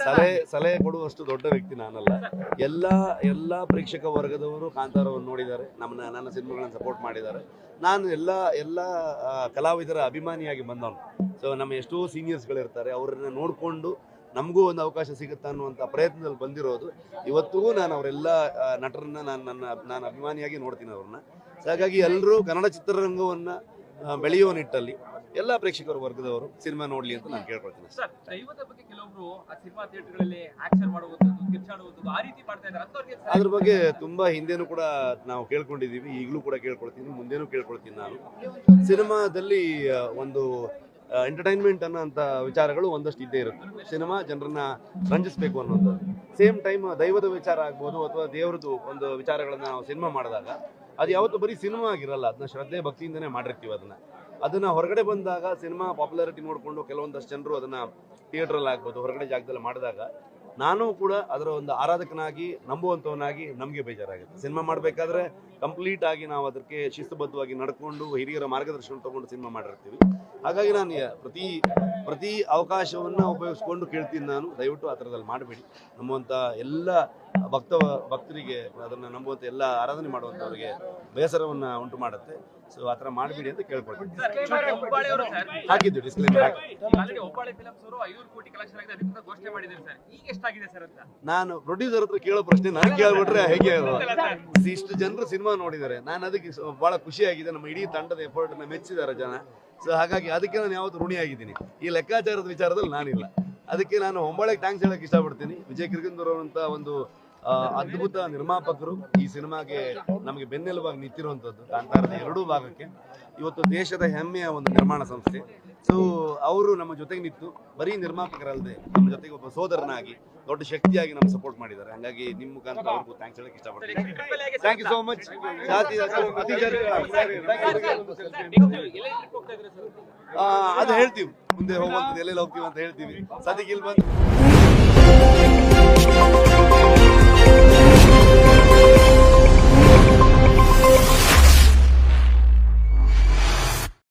ಸಲಹೆ? ಸಲಹೆ ಕೊಡುವಷ್ಟು ದೊಡ್ಡ ವ್ಯಕ್ತಿ ನಾನಲ್ಲ. ಎಲ್ಲ ಎಲ್ಲ ಪ್ರೇಕ್ಷಕ ವರ್ಗದವರು ಕಾಂತಾರವನ್ನು ನೋಡಿದ್ದಾರೆ. ನಮ್ಮನ್ನ ನನ್ನ ಸಿನಿಮಾಗಳನ್ನ ಸಪೋರ್ಟ್ ಮಾಡಿದ್ದಾರೆ. ನಾನು ಎಲ್ಲ ಎಲ್ಲ ಕಲಾವಿದರ ಅಭಿಮಾನಿಯಾಗಿ ಬಂದವನು. ಸೊ ನಮ್ಮ ಎಷ್ಟೋ ಸೀನಿಯರ್ಸ್ಗಳಿರ್ತಾರೆ ಅವ್ರನ್ನ ನೋಡಿಕೊಂಡು ನಮಗೂ ಒಂದು ಅವಕಾಶ ಸಿಗುತ್ತಾ ಅನ್ನುವಂಥ ಪ್ರಯತ್ನದಲ್ಲಿ ಬಂದಿರೋದು. ಇವತ್ತಿಗೂ ನಾನು ಅವರೆಲ್ಲ ನಟರನ್ನ ನಾನು ನನ್ನ ನಾನು ಅಭಿಮಾನಿಯಾಗಿ ನೋಡ್ತೀನಿ ಅವ್ರನ್ನ. ಸೊ ಹಾಗಾಗಿ ಎಲ್ಲರೂ ಕನ್ನಡ ಚಿತ್ರರಂಗವನ್ನು ಬೆಳೆಯುವ ನಿಟ್ಟಲ್ಲಿ ಎಲ್ಲ ಪ್ರೇಕ್ಷಕರ ವರ್ಗದವರು ಸಿನಿಮಾ ನೋಡ್ಲಿ ಅಂತ ನಾನು ಕೇಳ್ಕೊಳ್ತೀನಿ. ಸರ್ ದೈವದ ಬಗ್ಗೆ ಕೆಲವೊಬ್ರು ಆ ಸಿನಿಮಾ ಥಿಯೇಟರ್ಗಳಲ್ಲಿ ಆಕ್ಷನ್ ಮಾಡುವಂಥದ್ದು ಕಿರ್ಚಾಡುವಂಥದ್ದು ಆ ರೀತಿ ಮಾಡ್ತಾ ಇದ್ದಾರೆ. ಅಂತವ್ರಿಗೆ ಅದ್ರ ಬಗ್ಗೆ ತುಂಬಾ ಹಿಂದೆನೂ ಕೂಡ ನಾವು ಕೇಳ್ಕೊಂಡಿದೀವಿ ಈಗಲೂ ಕೂಡ ಕೇಳ್ಕೊಳ್ತೀನಿ ಮುಂದೆನೂ ಕೇಳ್ಕೊಳ್ತೀನಿ ನಾನು. ಸಿನಿಮಾದಲ್ಲಿ ಒಂದು ಎಂಟರ್ಟೈನ್ಮೆಂಟ್ ಅನ್ನೋಂಥ ವಿಚಾರಗಳು ಒಂದಷ್ಟು ಇದ್ದೇ ಇರುತ್ತೆ. ಸಿನಿಮಾ ಜನರನ್ನ ರಂಜಿಸ್ಬೇಕು ಅನ್ನೋದು ಸೇಮ್ ಟೈಮ್ ದೈವದ ವಿಚಾರ ಆಗ್ಬೋದು ಅಥವಾ ದೇವ್ರದ್ದು ಒಂದು ವಿಚಾರಗಳನ್ನ ನಾವು ಸಿನಿಮಾ ಮಾಡಿದಾಗ ಅದು ಯಾವತ್ತೂ ಬರೀ ಸಿನಿಮಾ ಆಗಿರಲ್ಲ. ಅದನ್ನ ಶ್ರದ್ಧೆ ಭಕ್ತಿಯಿಂದನೇ ಮಾಡಿರ್ತೀವಿ ಅದನ್ನ. ಅದನ್ನ ಹೊರಗಡೆ ಬಂದಾಗ ಸಿನಿಮಾ ಪಾಪ್ಯುಲಾರಿಟಿ ನೋಡಿಕೊಂಡು ಕೆಲವೊಂದಷ್ಟು ಜನರು ಅದನ್ನ ಥಿಯೇಟ್ರಲ್ಲಿ ಆಗ್ಬೋದು ಹೊರಗಡೆ ಜಾಗದಲ್ಲಿ ಮಾಡಿದಾಗ ನಾನು ಕೂಡ ಅದರ ಒಂದು ಆರಾಧಕನಾಗಿ ನಂಬುವಂಥವನಾಗಿ ನಮಗೆ ಬೇಜಾರಾಗುತ್ತೆ. ಸಿನಿಮಾ ಮಾಡಬೇಕಾದ್ರೆ ಕಂಪ್ಲೀಟ್ ಆಗಿ ನಾವು ಅದಕ್ಕೆ ಶಿಸ್ತುಬದ್ಧವಾಗಿ ನಡ್ಕೊಂಡು ಹಿರಿಯರ ಮಾರ್ಗದರ್ಶನ ತಗೊಂಡು ಸಿನಿಮಾ ಮಾಡಿರ್ತೀವಿ. ಹಾಗಾಗಿ ನಾನು ಪ್ರತಿ ಪ್ರತಿ ಅವಕಾಶವನ್ನು ಉಪಯೋಗಿಸ್ಕೊಂಡು ಕೇಳ್ತೀನಿ ನಾನು. ದಯವಿಟ್ಟು ಆ ಥರದಲ್ಲಿ ಮಾಡಬೇಡಿ. ನಮ್ಮಂಥ ಎಲ್ಲ ಭಕ್ತ ಭಕ್ತರಿಗೆ ಅದನ್ನು ನಂಬುವಂತ ಎಲ್ಲ ಆರಾಧನೆ ಮಾಡುವಂಥವ್ರಿಗೆ ಬೇಸರವನ್ನು ಉಂಟು ಮಾಡುತ್ತೆ. ಸೊ ಆ ಥರ ಮಾಡಬೇಡಿ ಅಂತ ಕೇಳ್ಕೊಳ್ತೀನಿ. ಹಾಕಿದ್ದು ಡಿಸ್ಕ್ಲೇಮರ್ ಹಾಕಿ. ಆಲ್ರೆಡಿ ಒಬ್ಬಾಳೆ ಫಿಲಮ್ಸ್ ಅವರು ಐನೂರು ಕೋಟಿ ಕಲೆಕ್ಷನ್ ಆಗಿದೆ ಅದಕ್ಕೆ ಘೋಷಣೆ ಮಾಡಿದ್ದಾರೆ ಸರ್ ಈಗ ಎಷ್ಟಾಗಿದೆ ಸರ್ ಅಂತ? ನಾನು ಪ್ರೊಡ್ಯೂಸರ್ ಹತ್ರ ಕೇಳೋ ಪ್ರಶ್ನೆ ನಾನು ಕೇಳ್ಬಿಟ್ರೆ ಹೇಗೆ. ಇಷ್ಟು ಜನರು ಸಿನಿಮಾ ನೋಡಿದ್ದಾರೆ. ನಾನು ಅದಕ್ಕೆ ಭಾಳ ಬಹಳ ಖುಷಿಯಾಗಿದೆ ನಮ್ಮ ಇಡೀ ತಂಡದ ಎಫರ್ಟ್ನ ಮೆಚ್ಚಿದ್ದಾರೆ ಜನ. ಸೊ ಹಾಗಾಗಿ ಅದಕ್ಕೆ ನಾನು ಯಾವತ್ತು ಋಣಿಯಾಗಿದ್ದೀನಿ ಈ ಲೆಕ್ಕಾಚಾರದ ವಿಚಾರದಲ್ಲಿ ನಾನಿಲ್ಲ. ಅದಕ್ಕೆ ನಾನು ಹೊಂಬಳೆಗೆ ಟ್ಯಾಂಕ್ಸ್ ಹೇಳಕ್ಕೆ ಇಷ್ಟಪಡ್ತೀನಿ. ವಿಜಯ್ ಕಿರ್ಗಂದೂರ್ ಅವರಂತ ಒಂದು ಅದ್ಭುತ ನಿರ್ಮಾಪಕರು ಈ ಸಿನಿಮಾಗೆ ನಮಗೆ ಬೆನ್ನೆಲುಬಾಗಿ ನಿಂತಿರುವಂಥದ್ದು ಕಾಂತಾರದ ಎರಡೂ ಭಾಗಕ್ಕೆ. ಇವತ್ತು ದೇಶದ ಹೆಮ್ಮೆಯ ಒಂದು ನಿರ್ಮಾಣ ಸಂಸ್ಥೆ. ಸೊ ಅವರು ನಮ್ಮ ಜೊತೆಗೆ ನಿಂತು, ಬರೀ ನಿರ್ಮಾಪಕರಲ್ಲದೆ, ನಮ್ಮ ಜೊತೆಗೆ ಒಬ್ಬ ಸೋದರನಾಗಿ, ದೊಡ್ಡ ಶಕ್ತಿಯಾಗಿ ನಮ್ಮ ಸಪೋರ್ಟ್ ಮಾಡಿದ್ದಾರೆ. ಹಾಗಾಗಿ ನಿಮ್ಮ ಮುಖಾಂತರ ಅವ್ರಿಗೂ ಥ್ಯಾಂಕ್ಸ್ ಹೇಳಕ್ಕೆ ಇಷ್ಟಪಡ್ತೀನಿ. ಥ್ಯಾಂಕ್ ಯು ಸೋ ಮಚ್ ಅದು ಹೇಳ್ತೀವಿ. ಮುಂದೆ ಹೋಗುವಂಥದ್ದು, ಎಲ್ಲೆಲ್ಲಿ ಹೋಗ್ತೀವಿ ಅಂತ ಹೇಳ್ತೀವಿ. ಸದ್ಯಕ್ಕೆ ಇಲ್ಲಿ ಬಂದು